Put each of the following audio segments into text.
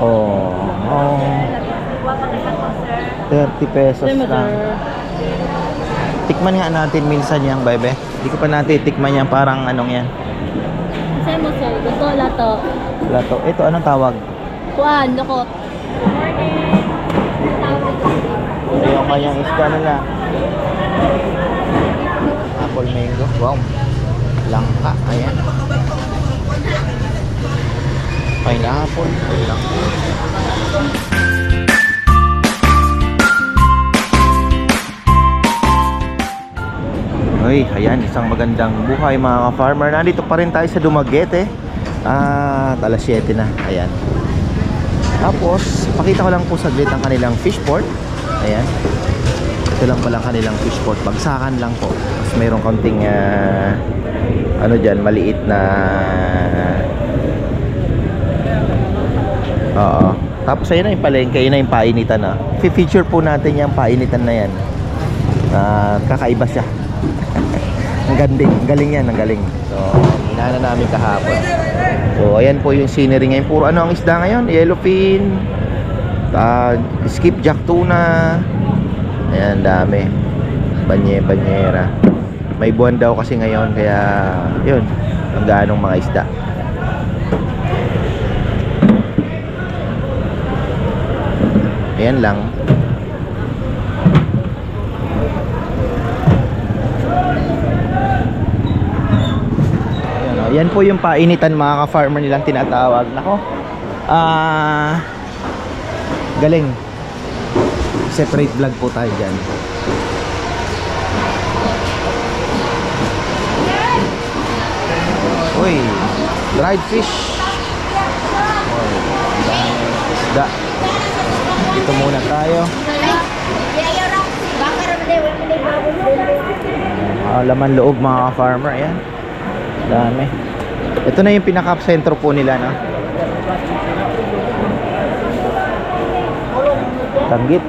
Oh, oh. 30 pesos lang. Tikman nga natin minsan yung bebe. Hindi ko pa natin tikman yan. Parang anong yan. Sa'yo mo sir, gusto lato. Lato. Ito, anong tawag? Kuan, lukot. Ito yung kanyang isda nila. Apple mango. Wow. Langka. Ayan. Pineapple. Langka. Uy, ayan, isang magandang buhay mga ka-farmer. Nandito pa rin tayo sa Dumaguete. Ah, alas 7 na. Ayan. Tapos, pakita ko lang po saglit ang kanilang fish port. Ayan. Ito lang pala ang kanilang fish port. Bagsakan lang po. Tapos mayroong konting ah, ano dyan, maliit na Oo. Tapos ayun na yung palengke, yun na yung painitan na. Fi-feature po natin yung painitan na yan. Ah, kakaiba siya. ang galing, ang galing yan, ang galing. So, hinana namin kahapon. So, ayan po yung scenery ngayon. Puro ano ang isda ngayon? Yellowfin, uh, skipjack tuna. Ayan, dami. Banye, banyera. May buwan daw kasi ngayon, kaya yun, ang ganong mga isda. Ayan lang. Ayan, oh. Yan po yung painitan mga ka-farmer nilang tinatawag. Nako. Ah galing. Separate vlog po tayo dyan. Uy, dried fish. Oh, isda. Dito muna tayo. Ah, laman loob mga ka-farmer. Ayan. Dami. Ito na yung pinaka-sentro po nila, no? Tanggit.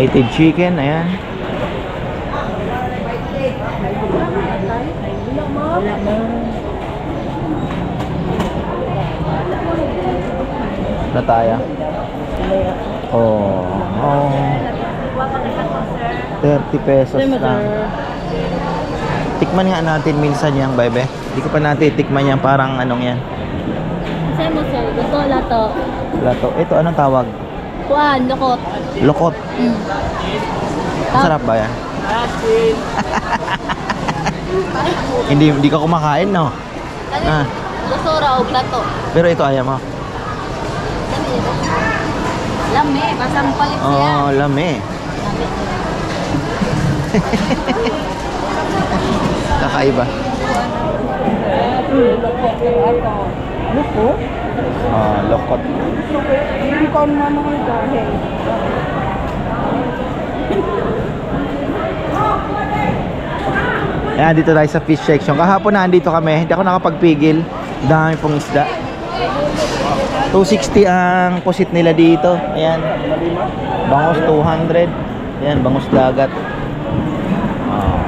Native chicken, ayan. Na tayo. Oh, oh. 30 pesos lang. Tikman nga natin minsan yung bebe. Hindi ko pa natin tikman yan. Parang anong yan. Sa'yo mo sir, gusto lato. Lato. Ito, anong tawag? Kuan, lukot. Lokot. Mm. Masarap ba yan? hindi, hindi ka kumakain, no? Ah. Gusto raw, lato. Pero ito ayaw mo. Lami, basang palit Oo, oh, lami. Kakaiba. Luko? Ah, lokot. Hindi ko na mga dahil. Ayan, dito tayo sa fish section. Kahapon na andito kami. Hindi ako nakapagpigil. Dami pong isda. 260 ang pusit nila dito. Ayan. Bangos 200. Ayan, bangos dagat. Ah.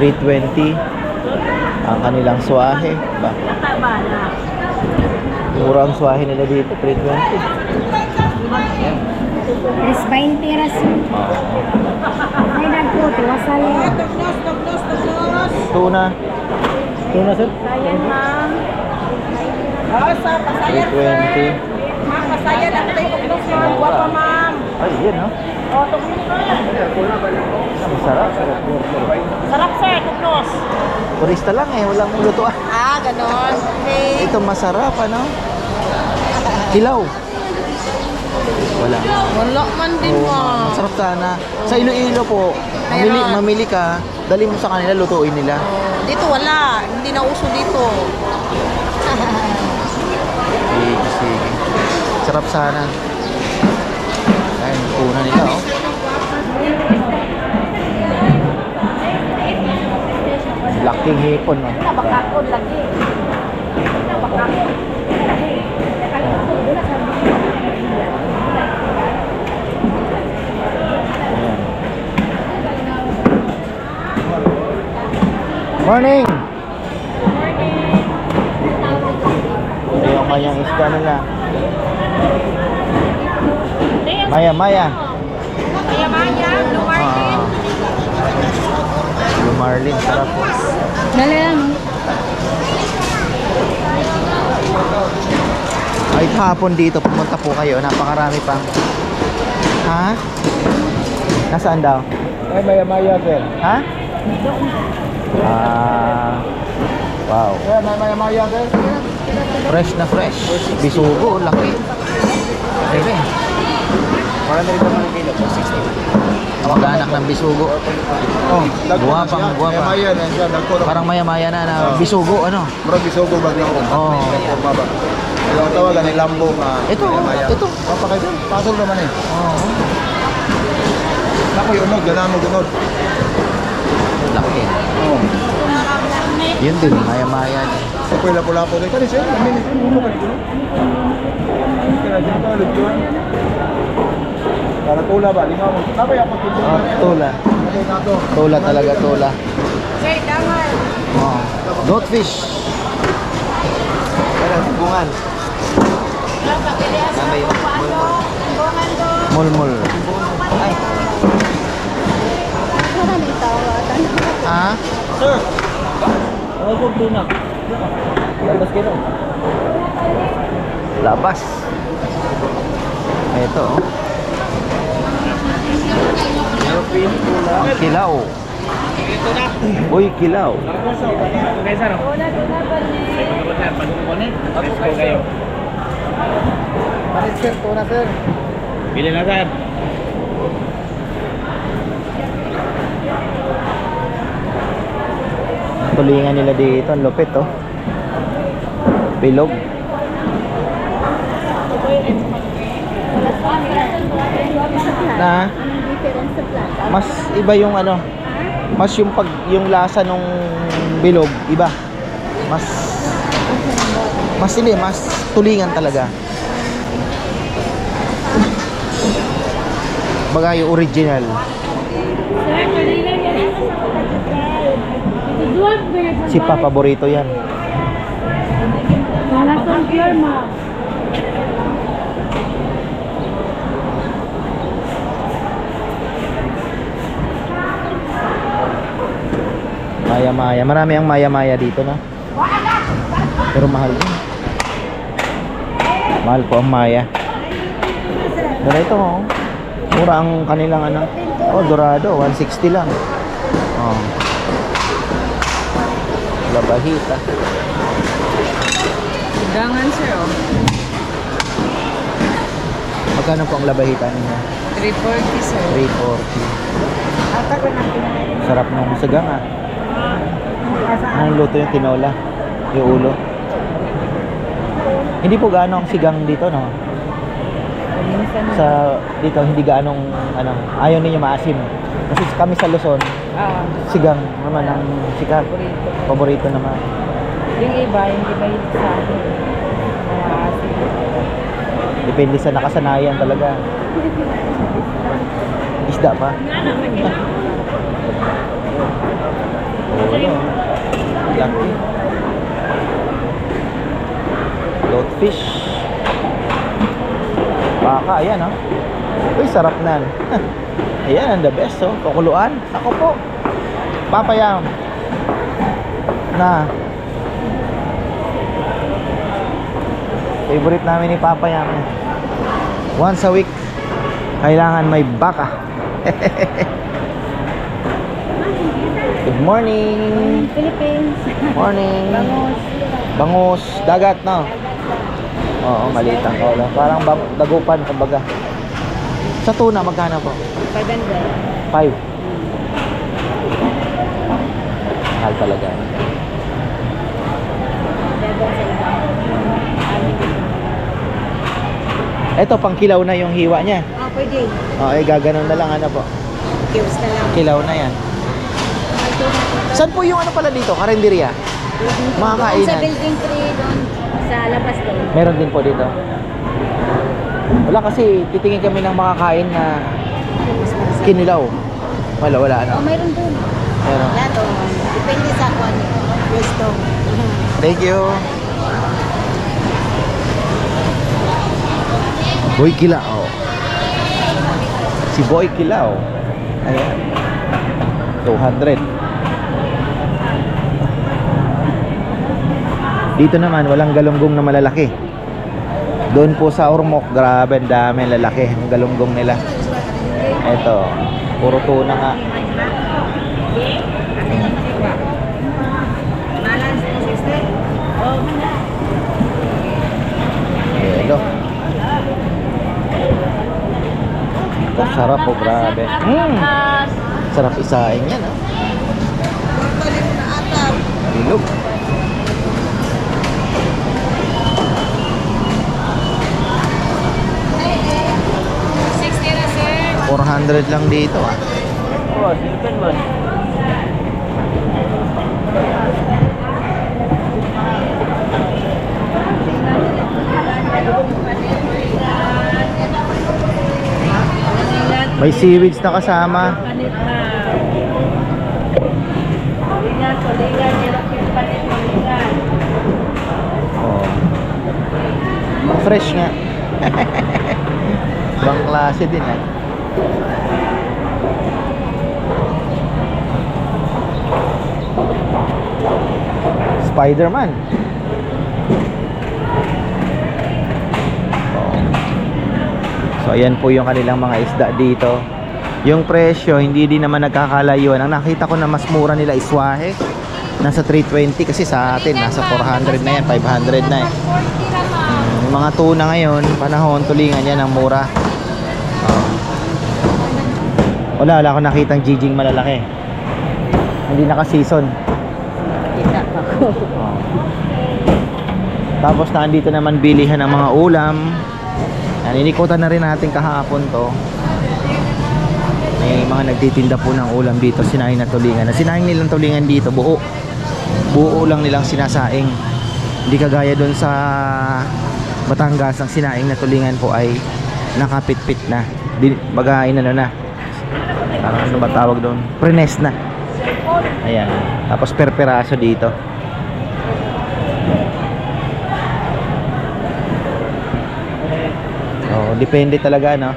320 ang kanilang swahe. Ba? Mura ang swahe nila dito, 320. Tres 20 ras. Ah. Ay nagputi, wasali. Tuna. Tuna sir? Sayang ma'am. 320. Ma'am, masaya lang tayo gusto ma'am. Guwapa ma'am. Ay, yan no? O, tuknos ka. Masarap. Sarap sir, tuknos. Turista lang eh, walang lutuan. Ah, ganon. Okay. Ito masarap, ano? Hilaw. Wala. Wala man din Oo, ma'am. masarap sana. Sa Iloilo po, mamili, Meron. mamili ka, dali mo sa kanila, lutuin nila. Dito wala. Hindi na uso dito. Sige, sige. Sarap sana. Laking hipon, no? Nabakakon lagi. Nabakakon. Morning! Ito yung kanyang isda nila. Maya, Maya. Kaya Maya, Ah. Lumarlin, sarap po. Dali lang. Ay, hapon dito, pumunta po kayo. Napakarami pa. Ha? Nasaan daw? Ay, maya maya, sir. Ha? Ah. Wow. Ay, maya maya, maya, sir. Fresh na fresh. Bisugo, laki. Laki. Para na rin naman ang kilo, 60. Mag-anak ng bisugo. Oh, Guwapang, Maya guwapa. maya na siya. Parang maya-maya na na bisugo, ano? Murag bisugo na ako. Oo. Baba. Yung tawagan ay lambo nga. Ito, ito. Papakay doon. Pasok naman eh. Oo. Ako yung unog, ganaan mo gunod. Laki. Oo. Yun din, maya-maya. Sa pula pula po rin. Kani sir, kami ni sir, uno ka dito. Kaya dito ka. Para tula ba? Lingaw mo. Tapay ako dito. Oh, tula. Tula talaga, tula. Sir, damay. Oh. Goatfish. Kaya, bungan. Samay, mulmul. Ay. Ha? Sir, Labas. Ito. oh. Ang kilaw. Uy, kilaw. Bili na sir. Tulingan nila dito. Ang lupit, oh. Bilog. Na? Mas iba yung ano? Mas yung pag yung lasa nung bilog, iba. Mas mas hindi, mas tulingan talaga. Baga yung original. Si Pa paborito yan. Maya Maya. Marami ang Maya Maya dito na. Pero mahal din. Mahal po ang Maya. Pero ito oh. Mura ang kanilang ano. Oh, Dorado. 160 lang. Oh. Labahita. Gangan, sir, oh. Magkano po ang labahita ninyo? 340, sir. 340. Ata ko na kinain. Sarap ng sagang ah. Anong luto yung tinola? Yung ulo? Hindi po gaano ang sigang dito, no? Sa dito hindi gaanong ano, ayaw ninyo maasim. Kasi kami sa Luzon, ah, sigang naman ang sikat. paborito. Naman. Yung iba, hindi ba yun sa akin? Depende sa nakasanayan talaga. Isda pa. Ulo. Laki. Goldfish. Baka, ayan oh. Uy, sarap nan. ayan, ang the best oh. Pakuluan. Ako po. Papayam. Na. Favorite namin ni Papa yan. Once a week, kailangan may baka. Morning. Philippines. Morning. Bangus. Bangus. Dagat, no? Oo, maliit ang kaula. Parang bab- dagupan, kumbaga. Sa tuna, magkano po? 500. Five. Mahal talaga. Ito, pang kilaw na yung hiwa niya. Oh, pwede. O, eh, gaganon na lang, ano po. Gives na lang. Kilaw na yan. Saan po yung ano pala dito? Karinderya? Mga Doon sa kainan. building 3, doon sa labas doon. Meron din po dito. Wala kasi titingin kami ng makakain na kinilaw. Wala, wala ano. Oh, mayroon doon. Meron. Yan o. Depende sa kwan. Gusto. Thank you. Boy Kilao. Si Boy Kilao. Ayan. 200. Dito naman, walang galunggong na malalaki. Doon po sa Ormoc, grabe, dami, lalaki ang galunggong nila. Eto, puro tuna nga. Hello. Ang sarap po, grabe. Mm. Sarap isain yan, ha? Bilog. 400 lang dito, ah. Oh, silipin mo. May seaweeds na kasama. Oh. Fresh nga. Ibang klase din, ah. Spider-Man. So ayan po yung kanilang mga isda dito. Yung presyo hindi din naman nagkakalayuan. Ang nakita ko na mas mura nila iswahe. Nasa 320 kasi sa atin nasa 400 na yan, 500 na eh. Mm, yung mga tuna ngayon, panahon, tulingan yan ang mura. Oh. Wala, wala akong nakitang jijing malalaki. Hindi naka-season. Tapos nandito naman bilihan ng mga ulam. Yan, inikutan na rin natin kahapon to. May mga nagtitinda po ng ulam dito, sinaing na tulingan. Na sinaing nilang tulingan dito, buo. Buo lang nilang sinasaing. Hindi kagaya doon sa Batangas, ang sinaing na tulingan po ay nakapit-pit na. Di, baga, inano na. Parang ano ba tawag doon? Prenes na. Ayan. Tapos per peraso dito. Oh, depende talaga no.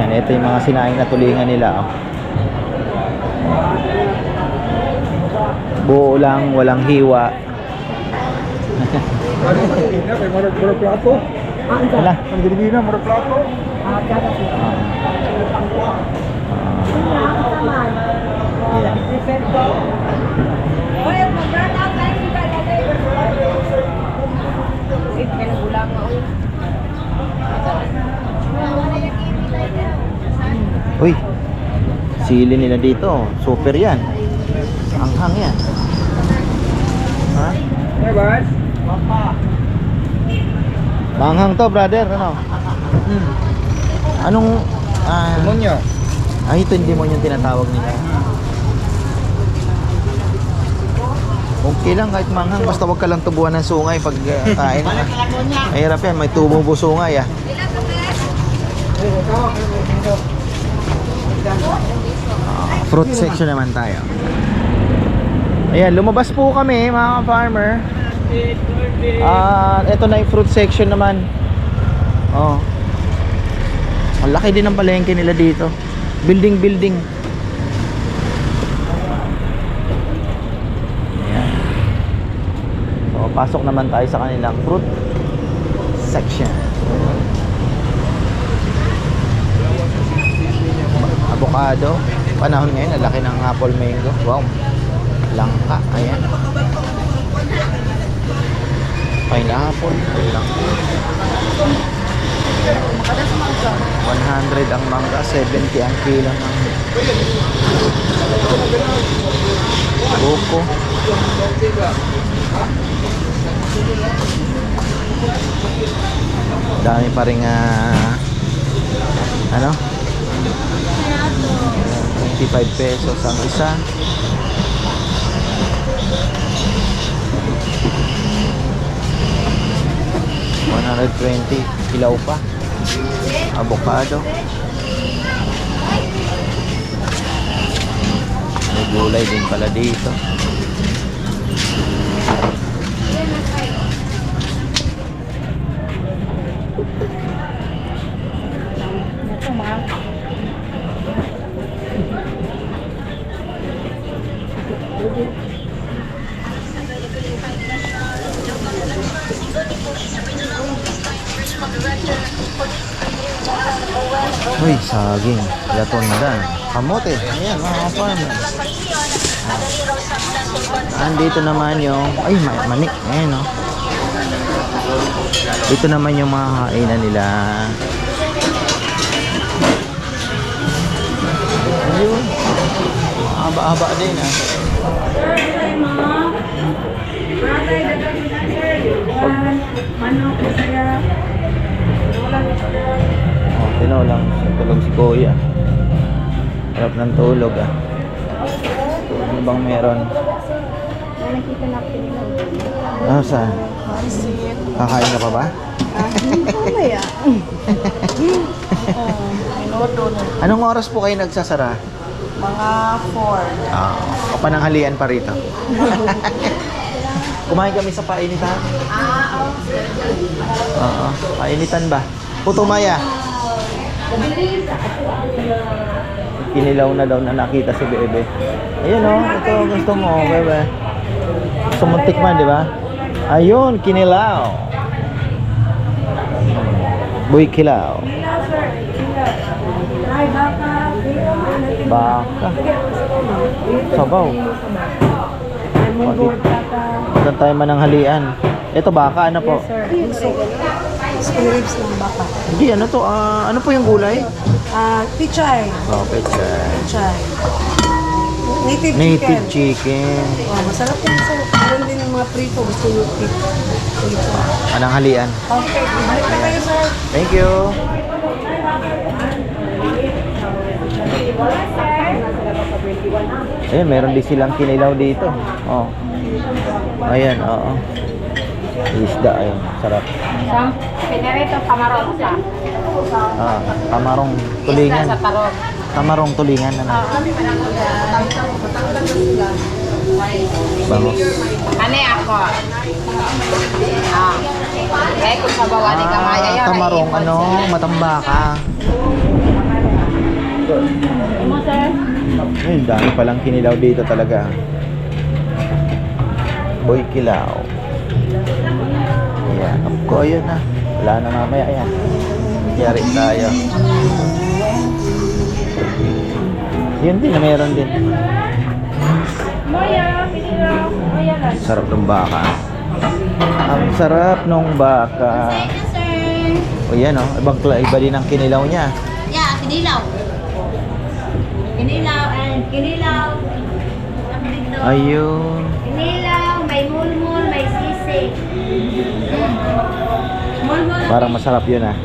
Yan, ito yung mga sinaing na tulingan nila oh. Buo lang, walang hiwa. Ano sa Pilipinas? Marag Marag Plato. Wala. Ang Pilipina, Marag Plato. Ah. Ah. Yan. Wait, may nagulang ako. Uy, sili nila dito. Super yan. Anghang yan. Ha? Hey, boss. Manghang to, brother. Ano? Hmm. Anong... ah, Demonyo. Ay, ito hindi mo yung tinatawag nila. Okay lang kahit manghang. Basta wag ka lang tubuan ng sungay pag ah, kain. ah. Mahirap yan. May tubo po sungay ah. Ah, fruit section naman tayo. Ayan, lumabas po kami mga farmer. Ah, ito na yung fruit section naman. Oh. Ang laki din ng palengke nila dito. Building building. Ayan. So, pasok naman tayo sa kanilang fruit section. Avocado. Panahon ngayon, ang laki ng apple mango. Wow. Langka. Ayan. Pineapple. Langka. 100 ang mangga, 70 ang kilo ng buko. Dami pa rin ah, ano? 25 pesos ang isa. $120 kilaw pa. Avocado. May gulay din pala dito. Uy, saging. Latonda. Kamote. Ayan, mga ka-farmer. Andito naman yung... Ay, ma- manik. Ayan, no. Dito naman yung mga kainan nila. Ayun. Haba-haba din, ah. Kuya. Harap ng tulog ah. Ano bang meron? Ah, saan? Kakain ka pa ba? Mamaya. Anong oras po kayo nagsasara? Mga 4. Ah, o pananghalian pa rito. Kumain kami sa painitan. Oo, painitan ba? Putumaya. Kinilaw na daw na nakita si Bebe. Ayun oh, ito gusto mo, Bebe. Gusto mong tikman, di ba? Ayun, kinilaw. Buy kilaw. Baka. Sabaw. Doon tayo mananghalian. Ito baka, ano po? Skin ribs ng baka. Hindi, ano to? Ah, ano po yung gulay? Ah, pichay. Oh, pechay. Pichay. Native, Native chicken. chicken. Oh, masarap yan. Meron din yung mga prito. Gusto nyo prito. Prito. Mananghalian. Okay, balik na kayo sir. Thank you. Ayan, meron din silang kinilaw dito. Oh. Ayan, oo. Isda, ayun. Sarap. Sam, pinarito kamarong sa. Ah, kamarong tulingan. Sa tarong. Kamarong tulingan. Ano? Bango. Kani ako. Ah. Eh, kung sa bawa ni kamaya Ah, yun. kamarong, ano, matambaka. Mo, sir? Ay, dami palang kinilaw dito talaga. Boy Kilaw. Ayan. Ako, ayun na. Wala na mamaya. Ayan. Yari tayo. Yun din, meron din. Sarap ng baka. Ang sarap ng baka. O yan o, ibang kla- iba din ang kinilaw niya. Yeah, kinilaw. Kinilaw and kinilaw. Ayun. Kinilaw, may mulmul, may sisig. Parang masarap yun ah.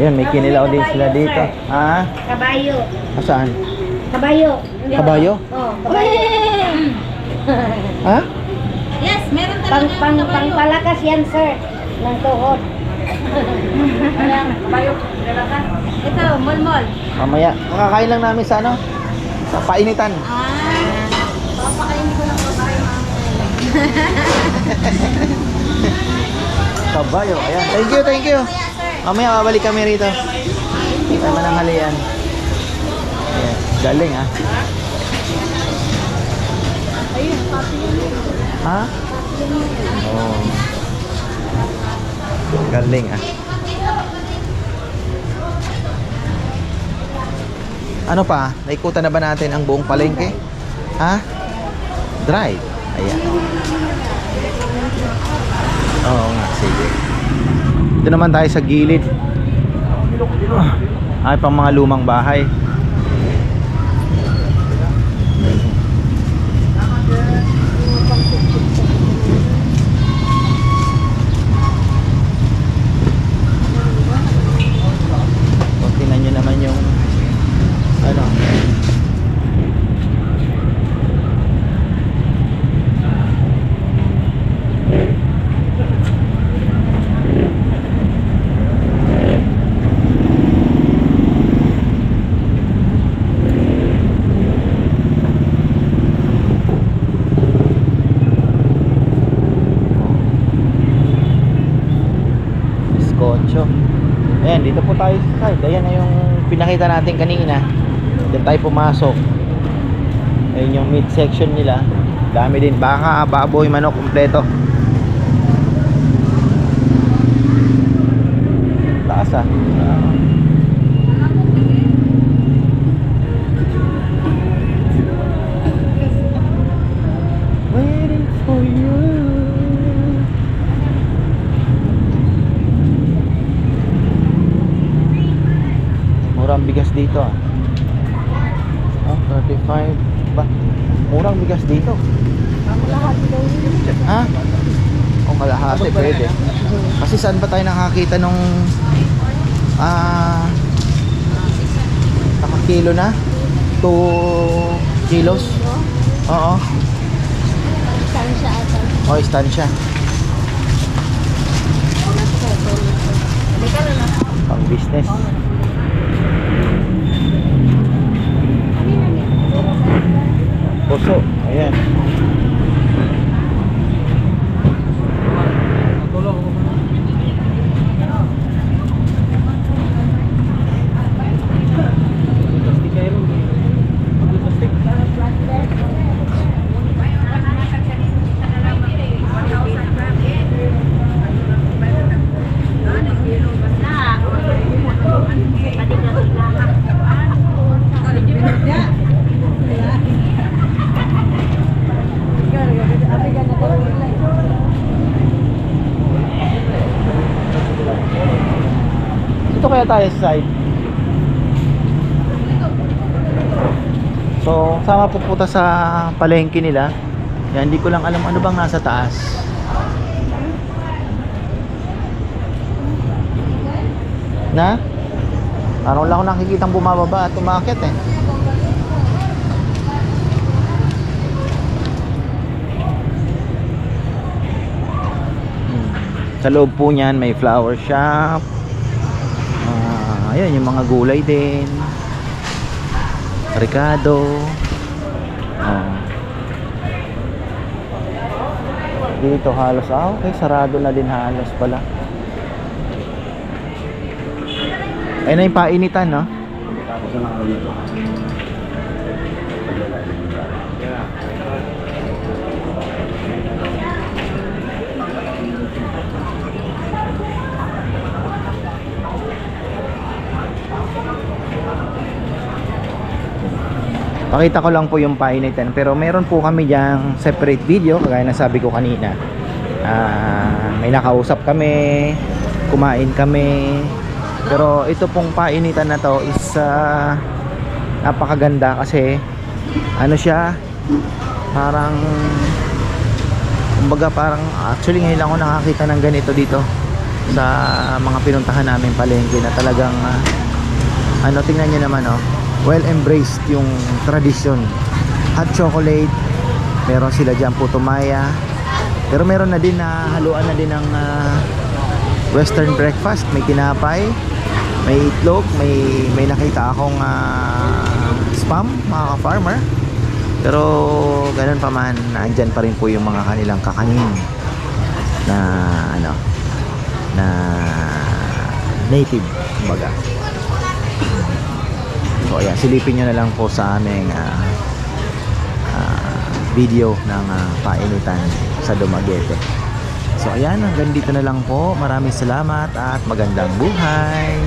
Ayun, may kinilaw din sila dito. Ha? Kabayo. Saan? Kabayo. Kabayo? Oh, kabayo. Ha? Yes, meron talaga. Pang, pang, pang palakas yan, sir. Ng tuhod. kabayo. Ito, mulmul. Mamaya. Makakain lang namin sa ano? Sa painitan. Ah. Papakainin ko ng babae, Kabayo. Ayan. Thank you, thank you. Mamaya babalik kami rito. Tayo mananghalian. Ayan. Galing ah. Ha? Oh. Galing ah. Ano pa? Naikutan na ba natin ang buong palengke? Ha? Drive. Ayan. Oo nga, sige. Ito naman tayo sa gilid. Ay, pang mga lumang bahay. 8. Ayan, dito po tayo side. Ayan na yung pinakita natin kanina. Diyan tayo pumasok. Ayan yung midsection nila. Dami din. Baka, baboy, manok, kumpleto. Taas ah. Pwede. Kasi saan ba tayo nakakita nung ah kilo na? 2 kilos? Oo. O, istansya. Pang business. Kaya tayo sa side. So, sama po punta sa palengke nila. Yan, hindi ko lang alam ano bang nasa taas. Na? Parang wala akong nakikitang bumababa at umakit eh. Hmm. Sa loob po niyan may flower shop. Ayun yung mga gulay din. Ricardo. Oh. Dito halos ah, okay, sarado na din halos pala. Ayun na yung painitan, no? Pakita ko lang po yung painitan pero meron po kami diyang separate video kagaya na sabi ko kanina. Ah, may nakausap kami, kumain kami. Pero ito pong painitan na to is ah, napakaganda kasi ano siya parang kumbaga parang actually ngayon ako nakakita ng ganito dito sa mga pinuntahan namin palengke na talagang ah, ano tingnan niyo naman oh well embraced yung tradition hot chocolate meron sila dyan putumaya. Pero meron na din na haluan na din ng ah, western breakfast. May tinapay may itlog may may nakita akong ah, spam mga ka-farmer. Pero ganun pa man nandyan pa rin po yung mga kanilang kakanin na ano na native kumbaga So ayan, silipin nyo na lang po sa aming ah, ah, video ng ah, painitan sa Dumaguete. So ayan, hanggang dito na lang po. Maraming salamat at magandang buhay.